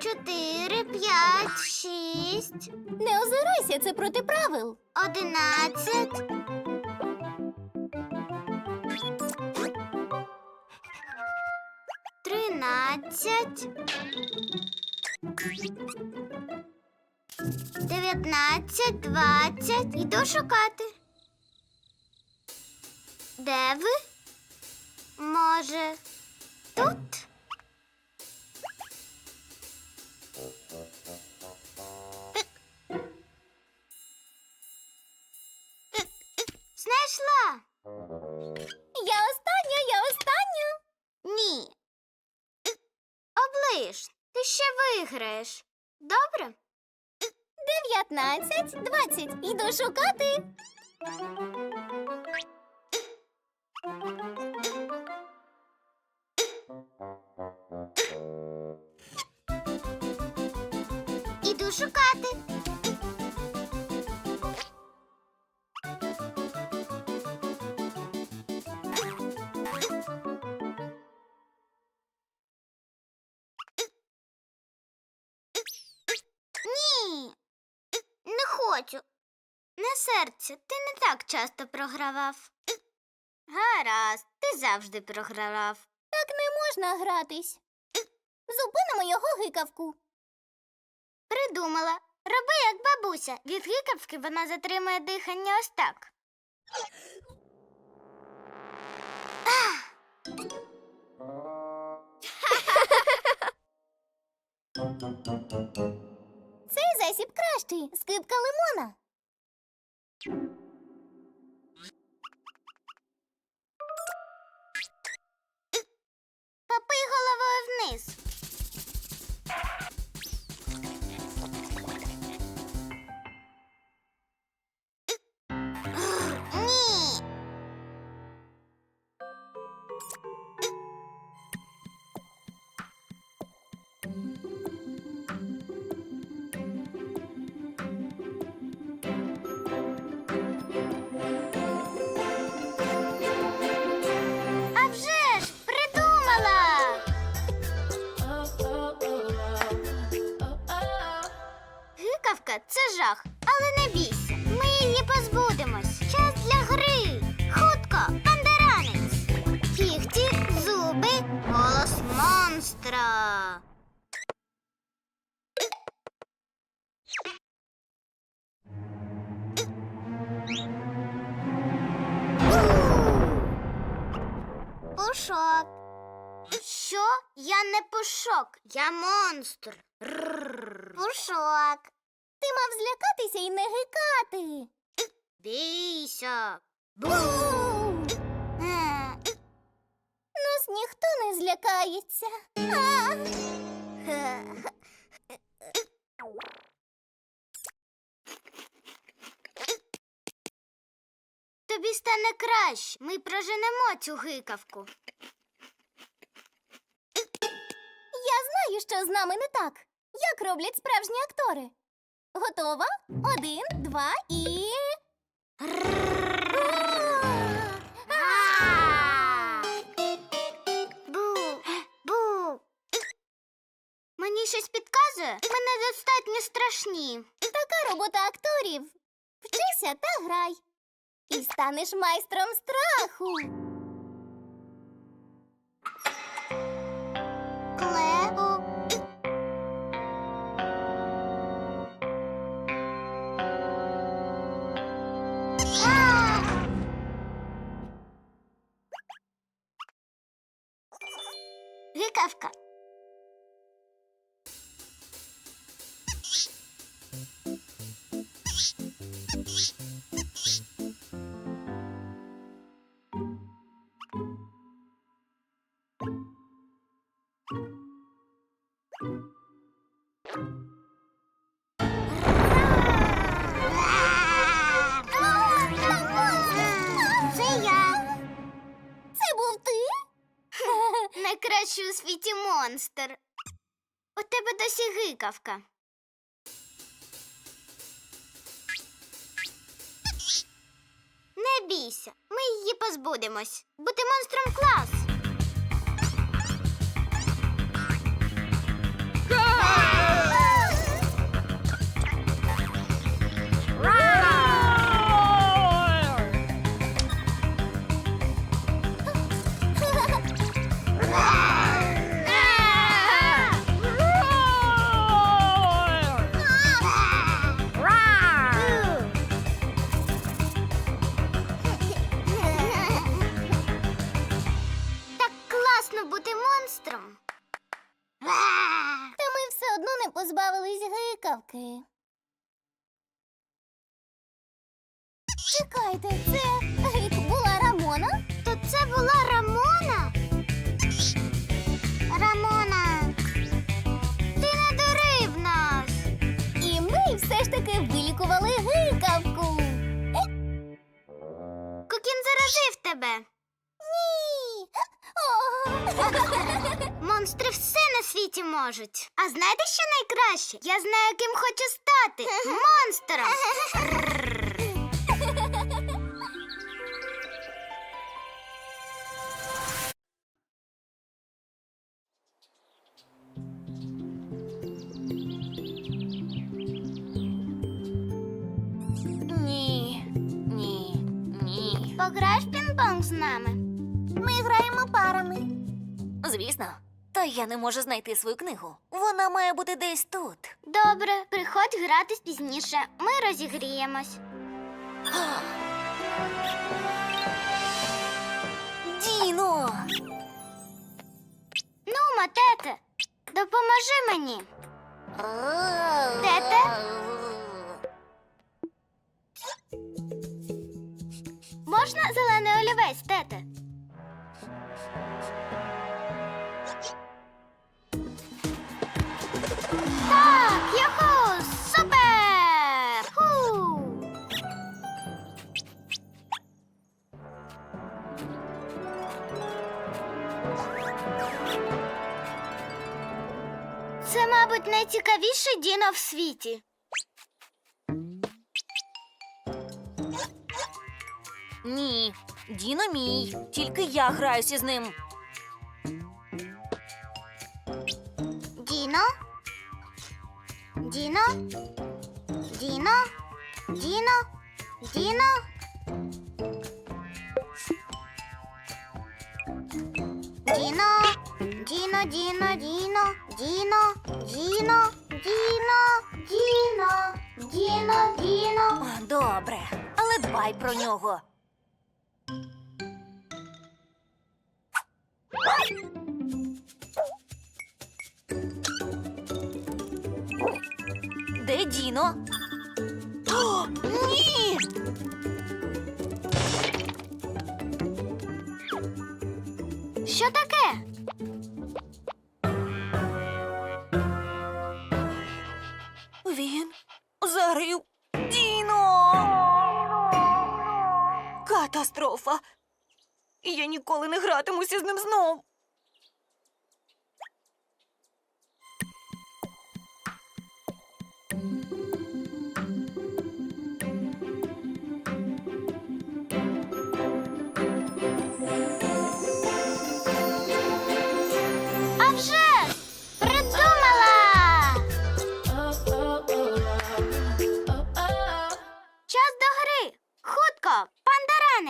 чотири, п'ять, шість, Не озирайся, це проти правил. одинадцять. Тринадцять. Дев'ятнадцять, двадцять. Іду шукати. Де ви? Може, тут? Ти ще виграєш. Добре? Дев'ятнадцять, двадцять. Іду шукати. Іду шукати. Серце, ти не так часто програвав. Гаразд, ти завжди програвав. Так не можна гратись. Зупинимо його гикавку. Придумала. Роби як бабуся. Від гикавки вона затримує дихання ось так. Цей засіб кращий. Скипка лимона. Thank you. Пушок. Що? Я не пушок, я монстр. Пушок. Ти мав злякатися і не гикати. Бійся. Бу! Ніхто не злякається. А! Тобі стане краще. Ми проженемо цю гикавку. Я знаю, що з нами не так. Як роблять справжні актори. Готова? Один, два і. Страшні. Така робота акторів. Вчися та грай. І станеш майстром страху. Найкращий у світі монстр. У тебе досі гикавка. Не бійся, ми її позбудемось. Бути монстром клас. Та ми все одно не позбавились гикавки. Чекайте, це гик була Рамона? То це була Рамона? Рамона, ти не дурив нас. І ми все ж таки вилікували гикавку. Кукін заразив тебе. Ні. Монстри все на світі можуть. А знаєте, що найкраще? Я знаю, ким хочу стати. Монстром. Ні, ні, ні. Пограєш в пінг-понг з нами? Ми граємо парами. Звісно. Та я не можу знайти свою книгу. Вона має бути десь тут. Добре, приходь гратись пізніше. Ми розігріємось. Діно! Ну, матете, допоможи мені. Тете? Можна зелений олівець, тете? Так, юху, супер! Це, мабуть, найцікавіше діно в світі. Ні, Діно мій. Тільки я граюся з ним. Діно? Діно? Діно? Діно? Діно? Діно? Діно, Діно, Діно, Діно, Діно, Діно, Діно, Діно, Діно. Добре, але дбай про нього. Де О, ні! Що таке? Він зарив Діно. Катастрофа. Я ніколи не гратимуся з ним знов.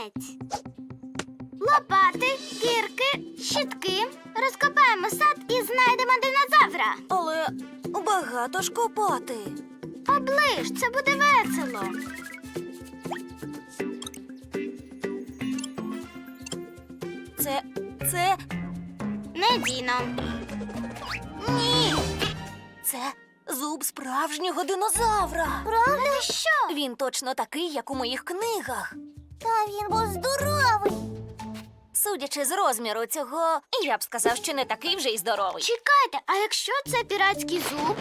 Пандаранець! Лопати, кірки, щітки. Розкопаємо сад і знайдемо динозавра. Але багато ж копати. Оближ, це буде весело. Це. це. Не Діно. Ні. Це зуб справжнього динозавра. Правда? Що? Він точно такий, як у моїх книгах. Та він був здоровий. Судячи з розміру цього, я б сказав, що не такий вже й здоровий. Чекайте, а якщо це піратський зуб?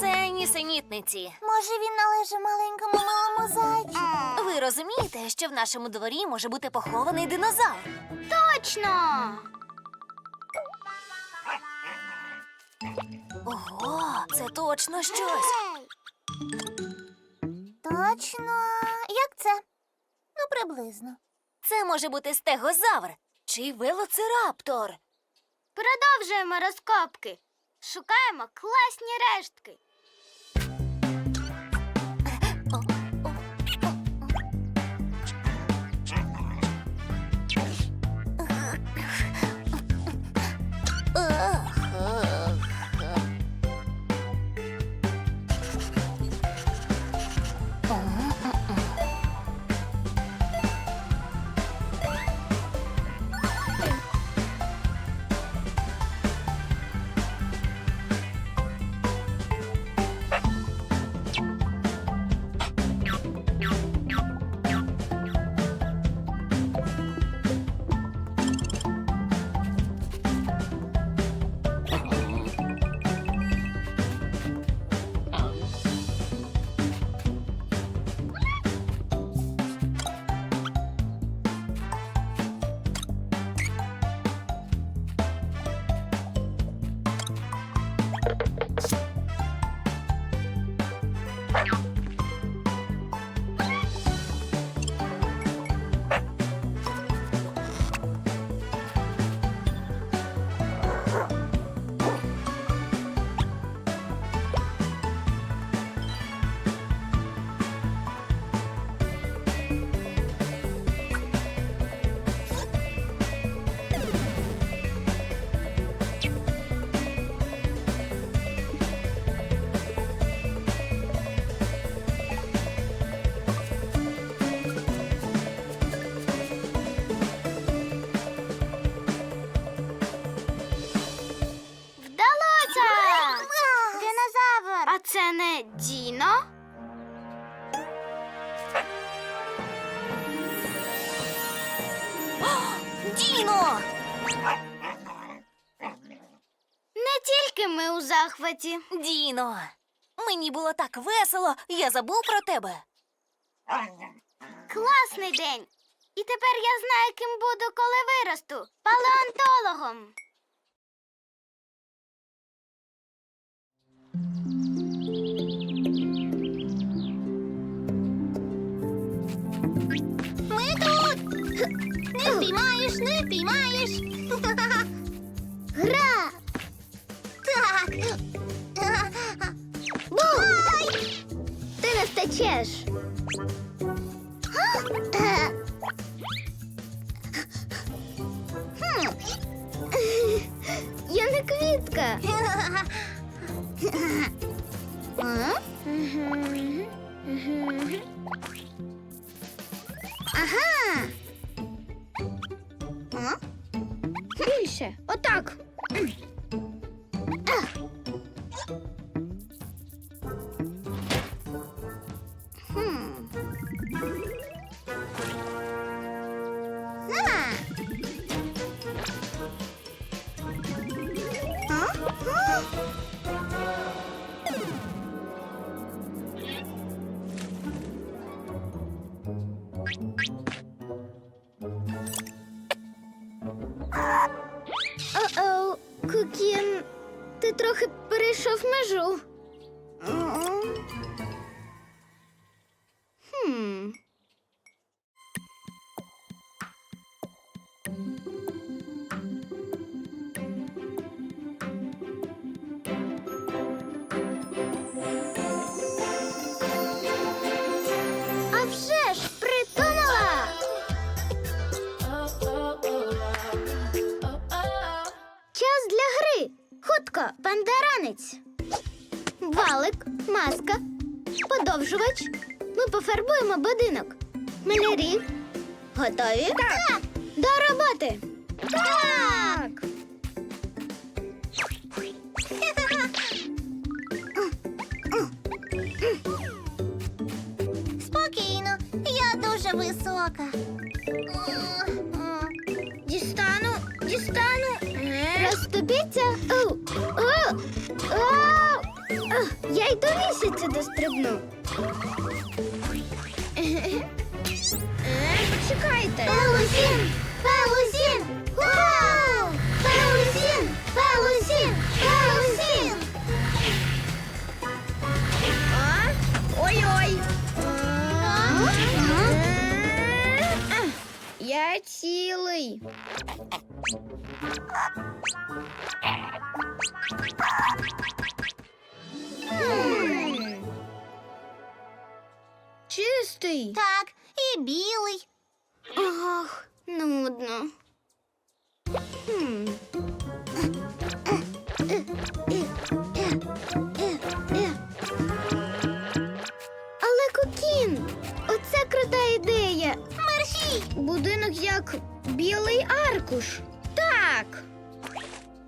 Це нісенітниці. Може, він належить маленькому милому зайчику? Ви розумієте, що в нашому дворі може бути похований динозавр? Точно! Ого, це точно щось. Точно. Як це? Ну, приблизно. Це може бути стегозавр чи велоцираптор. Продовжуємо розкопки. Шукаємо класні рештки. Захваті. Діно! Мені було так весело, я забув про тебе. Класний день. І тепер я знаю, ким буду, коли виросту. Палеонтологом. Ми тут! Не впіймаєш, не впіймаєш. Гра! Так. Ти не втечеш. Хм. Я не квітка. Ага. Більше. Отак. Бандеранець. Валик, маска, подовжувач. Ми пофарбуємо будинок. Малярі. Готові? Так. До роботи. Так. Оу, о, о, Ах, Я й до місяця дострибну. Чекайте. Пелузін! Пелузін! Пелусін! Цілий. Чистий. Так, і білий. Ах, нудно. Хм. Але Кукін, оце крута ідея. Мерші! Будинок як білий аркуш. Так.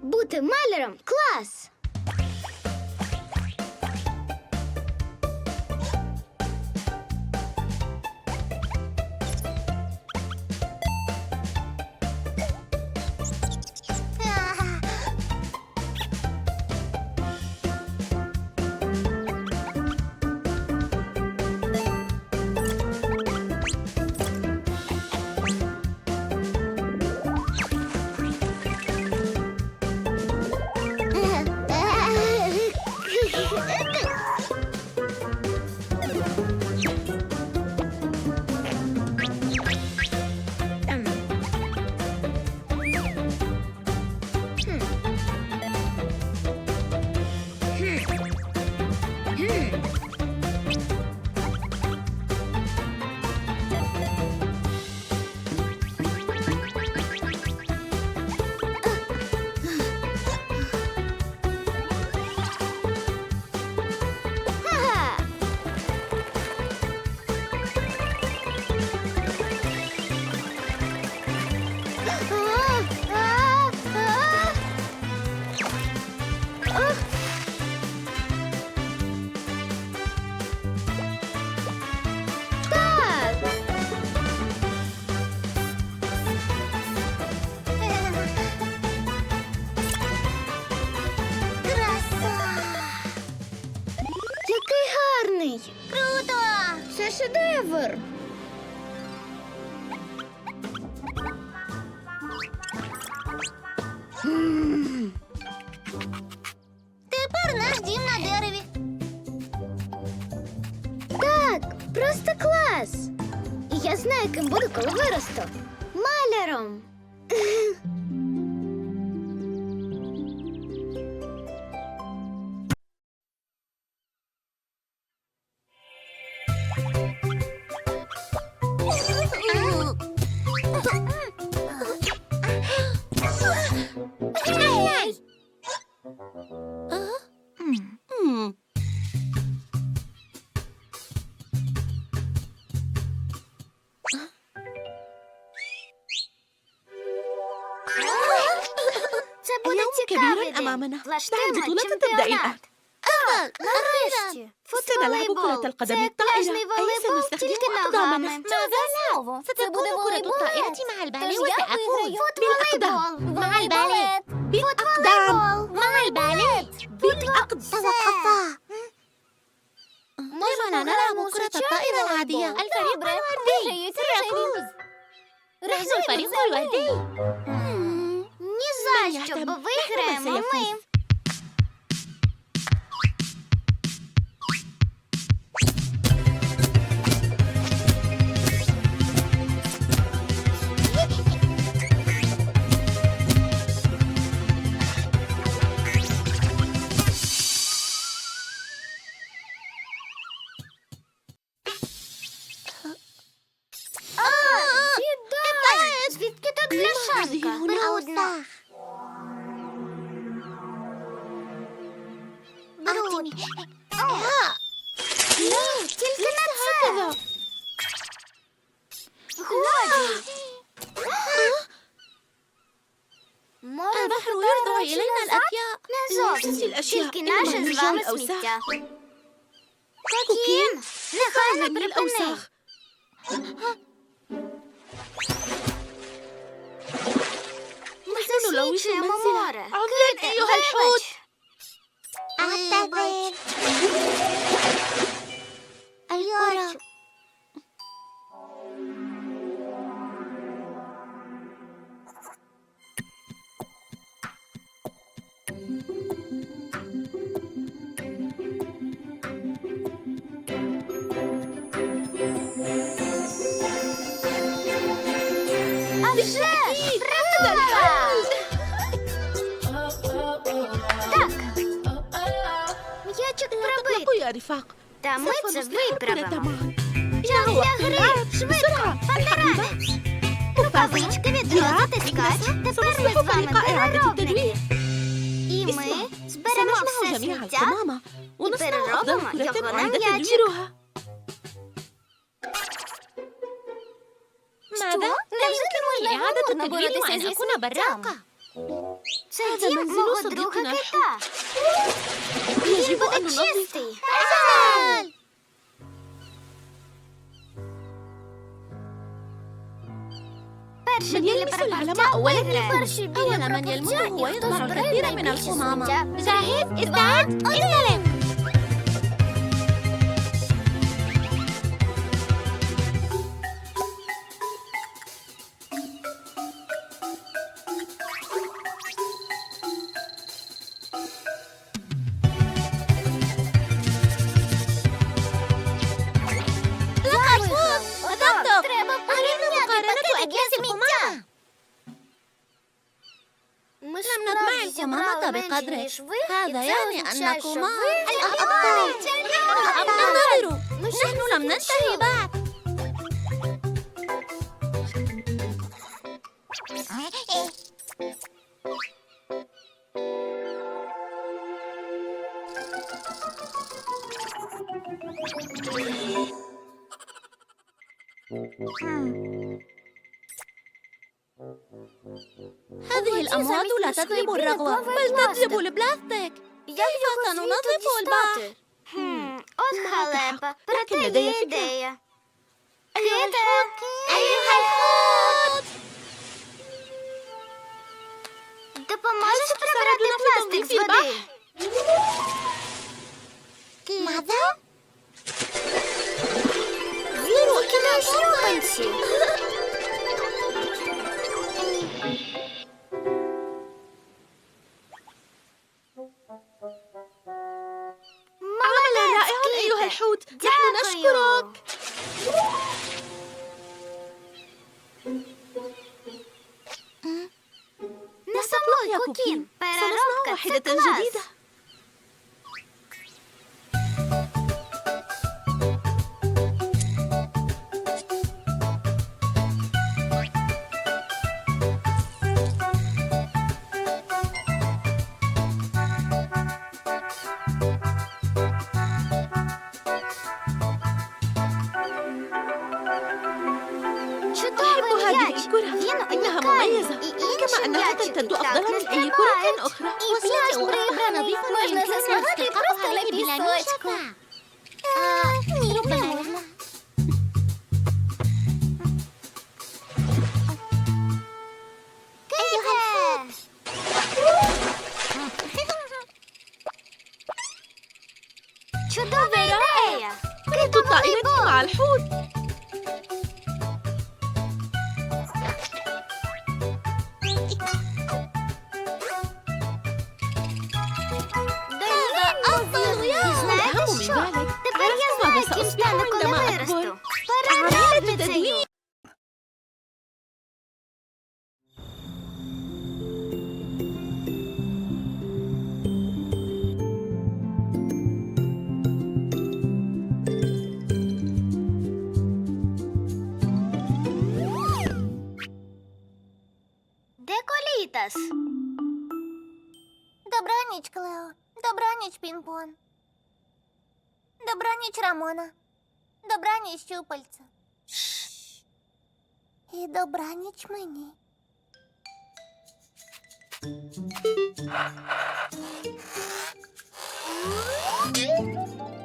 Бути маляром клас. Влаштуємо بعد بطولة чемпіонат. تبدأين. Так, нарешті. سنلعب Футболейбол. كرة القدم Це الطائرة. пляжний أي волейбол سنستخدم тільки أقدامنا. ногами. Це знову. Це буде волейбол. مع Тож я виграю. Футболейбол. Волейболет. Футболейбол. Волейболет. بالأقدام Можемо نلعب كرة الطائرة العادية. الفريق Добре. الوردي. Виграють рожеві. نحن الفريق الوردي Ні за що, бо виграємо ми. قطع الأوساخ كوكين نخاف من الأوساخ. نحن نلوث المنزل عملاق أيها الحوت. وقت гри. اللعب. Швидко, بسرعة الحقيبة пандеранець. Рукавички, відразити скач. Тепер ми سنصبح з вами فريق إعادة переробники. التدوير І ми اسمع зберемо سنجمع все جميع сміття. القمامة ونصنع переробимо أفضل його كرة на أعاد м'ячик. تدويرها Що? Невже не можна гуморно боротися зі сміттям? Це هذا дім منزل мого صديقنا друга الحوت. кита. Він يجب буде أن ننظف чистий. Перший من біля يلمس العلم прапорця أولا виграє. Перший біля أول من يلمسه هو і хто يطلع збере الكثير من найбільше القمامة. сміття. جاهز استعد استلم أنكما الأبطال انتظروا نحن لم ننتهي بعد هذه الأمواج لا تطلب الرغوة بل تطلب البلاث Як його Татану, звідти надо дістати? Хм, от халепа. Проте Накине, де я є фігня? ідея. Кита! Допоможеш прибрати пластик з води? Мада? Він у кінець шлюпанці. Тут! Дякую! Наш курок! شو دوبي رائع كنت طائرتي مع الحوت. Рамона. Добраніч, щупальце. І добраніч мені. М,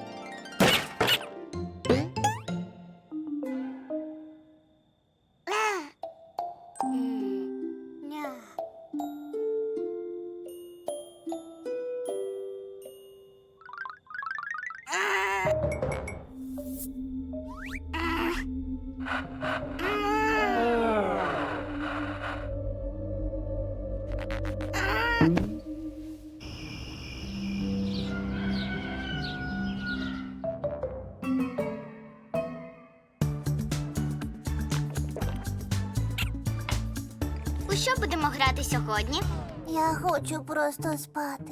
хочу просто спати,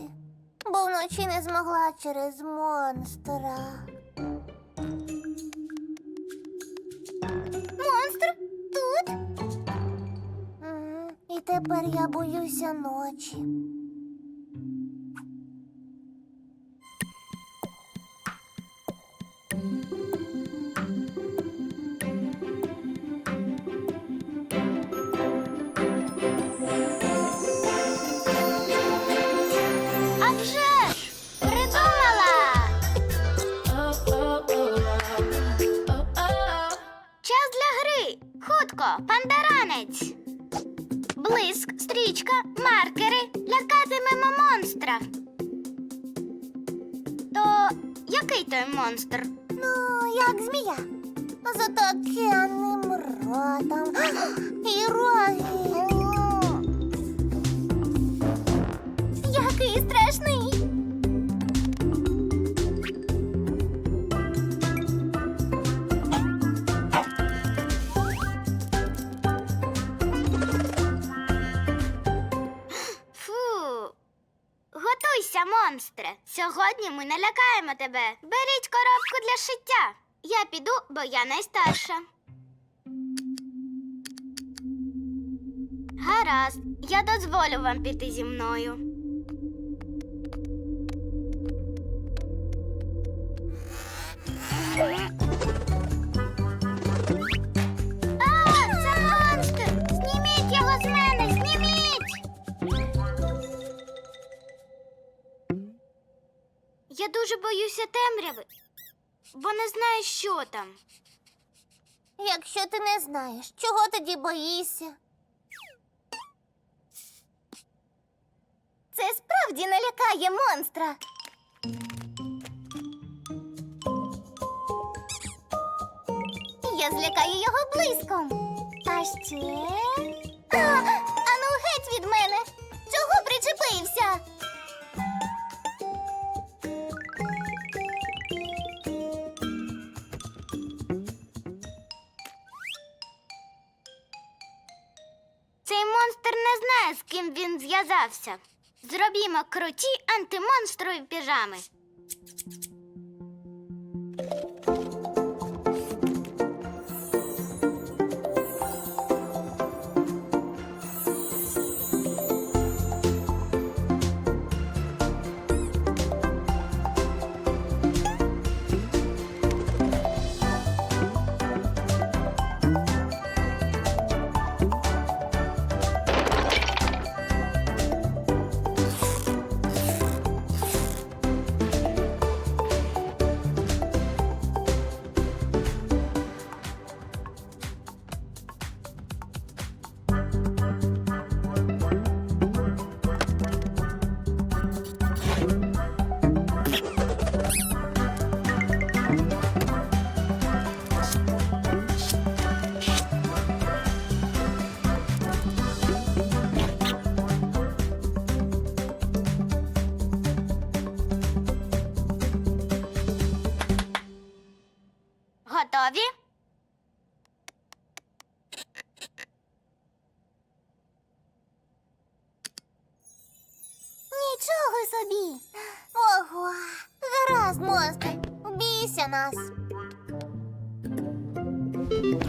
бо вночі не змогла через монстра. Монстр тут? І тепер я боюся ночі. Монстре. Сьогодні ми налякаємо тебе. Беріть коробку для шиття. Я піду, бо я найстарша. Гаразд, я дозволю вам піти зі мною. Я дуже боюся темряви, бо не знаю, що там. Якщо ти не знаєш, чого тоді боїшся? Це справді налякає монстра. Я злякаю його блиском. А ще. А, ану геть від мене. Чого причепився? Знає, він зв'язався. Зробімо круті антимонстрові піжами.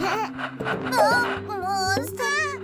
О, монстр. Е,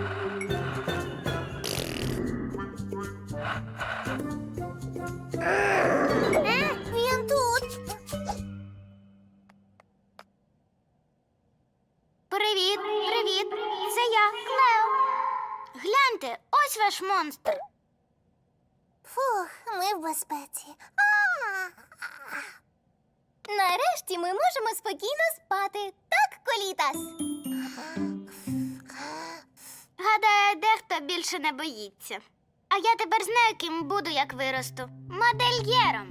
подобається. А я тепер знаю, ким буду, як виросту. Модельєром.